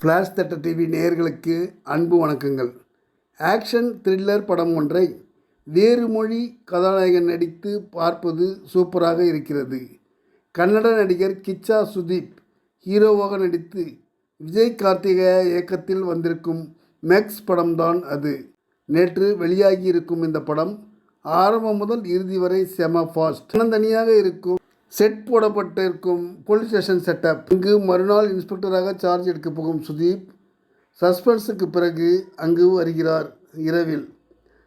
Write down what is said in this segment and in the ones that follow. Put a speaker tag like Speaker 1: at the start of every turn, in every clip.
Speaker 1: Flash தட்ட TV நேயர்களுக்கு அன்பு வணக்கங்கள். ஆக்ஷன் த்ரில்லர் படம் ஒன்றை வேறு மொழி கதாநாயகன் நடித்து பார்ப்பது சூப்பராக இருக்கிறது. கன்னட நடிகர் கிச்சா சுதீப் ஹீரோவாக நடித்து விஜய் கார்த்திகேயா இயக்கத்தில் வந்திருக்கும் மேக்ஸ் படம்தான் அது. நேற்று வெளியாகி இருக்கும் இந்த படம் ஆரம்பம் முதல் இறுதி வரை செம ஃபாஸ்ட் தனித்தனியாக இருக்கும் செட் போடப்பட்டிருக்கும் போலீஸ் ஸ்டேஷன் செட்டப் இங்கு மறுநாள் இன்ஸ்பெக்டராக சார்ஜ் எடுக்க போகும் சுதீப் சஸ்பென்ஸுக்கு பிறகு அங்கு வருகிறார் இரவில்.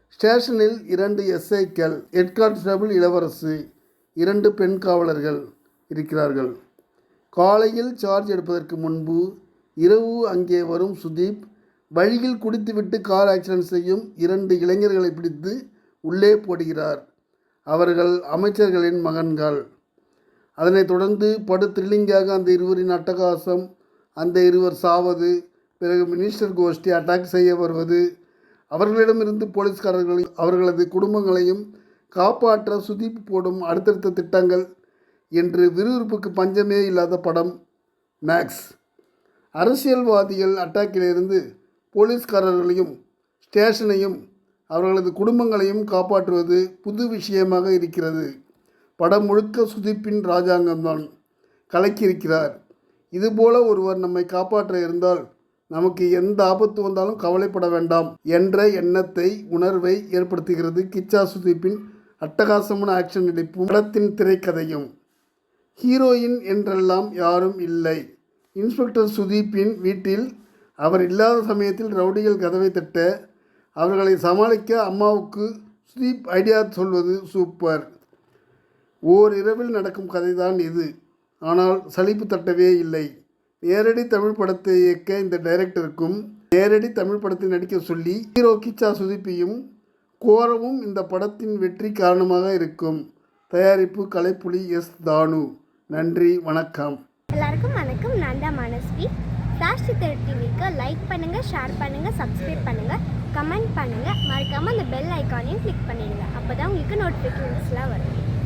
Speaker 1: ஸ்டேஷனில் இரண்டு எஸ்ஐக்கள் ஹெட் கான்ஸ்டபிள் இளவரசு இரண்டு பெண் காவலர்கள் இருக்கிறார்கள். காலையில் சார்ஜ் எடுப்பதற்கு முன்பு இரவு அங்கே வரும் சுதீப் வழியில் குடித்துவிட்டு கார் ஆக்சிடென்ட் செய்யும் இரண்டு இளைஞர்களை பிடித்து உள்ளே போடுகிறார். அவர்கள் அமைச்சர்களின் மகன்கள். அதனைத் தொடர்ந்து படு த்ரில்லிங்காக அந்த இருவரின் அட்டகாசம் அந்த இருவர் சாவது பிறகு மினிஸ்டர் கோஷ்டி அட்டாக் செய்ய வருவது அவர்களிடமிருந்து போலீஸ்காரர்களை அவர்களது குடும்பங்களையும் காப்பாற்ற சுதிப்பு போடும் அடுத்தடுத்த திட்டங்கள் என்று விறுவிறுப்புக்கு பஞ்சமே இல்லாத படம் மேக்ஸ் அரசியல்வாதிகள் அட்டாக்கிலிருந்து போலீஸ்காரர்களையும் ஸ்டேஷனையும் அவர்களது குடும்பங்களையும் காப்பாற்றுவது புது விஷயமாக இருக்கிறது. படம் முழுக்க சுதீப்பின் ராஜாங்கம்தான். கலக்கியிருக்கிறார். இதுபோல ஒருவர் நம்மை காப்பாற்ற இருந்தால் நமக்கு எந்த ஆபத்து வந்தாலும் கவலைப்பட வேண்டாம் என்ற எண்ணத்தை உணர்வை ஏற்படுத்துகிறது கிச்சா சுதீப்பின் அட்டகாசமான ஆக்ஷன் நடிப்பும் படத்தின் திரைக்கதையும். ஹீரோயின் என்றெல்லாம் யாரும் இல்லை. இன்ஸ்பெக்டர் சுதீப்பின் வீட்டில் அவர் இல்லாத சமயத்தில் ரவுடிகள் கதவை தட்ட அவர்களை சமாளிக்க அம்மாவுக்கு சுதீப் ஐடியா சொல்வது சூப்பர். ஓர் இரவில் நடக்கும் கதைதான் இது. ஆனால் சலிப்பு தட்டவே இல்லை. நேரடி தமிழ் படத்தை இயக்க இந்த டைரக்டருக்கும் நேரடி தமிழ் படத்தில் நடிக்க சொல்லி ஹீரோ கிச்சா சுதிப்பியும் கோரவும் இந்த படத்தின் வெற்றி காரணமாக இருக்கும். தயாரிப்பு கலைப்புலி எஸ் தானு. நன்றி வணக்கம்.
Speaker 2: எல்லாருக்கும் வணக்கம். நான் தான் மனஸ்வி. ஃப்ளாஷ் டிவிக்கு லைக் பண்ணுங்கள் ஷேர் பண்ணுங்கள் சப்ஸ்கிரைப் பண்ணுங்கள் கமெண்ட் பண்ணுங்கள் மறக்காமல் அந்த பெல் ஐக்கானையும் கிளிக் பண்ணிடுங்க. அப்போ தான் உங்களுக்கு நோட்டிஃபிகேஷன்ஸ்லாம் வரும்.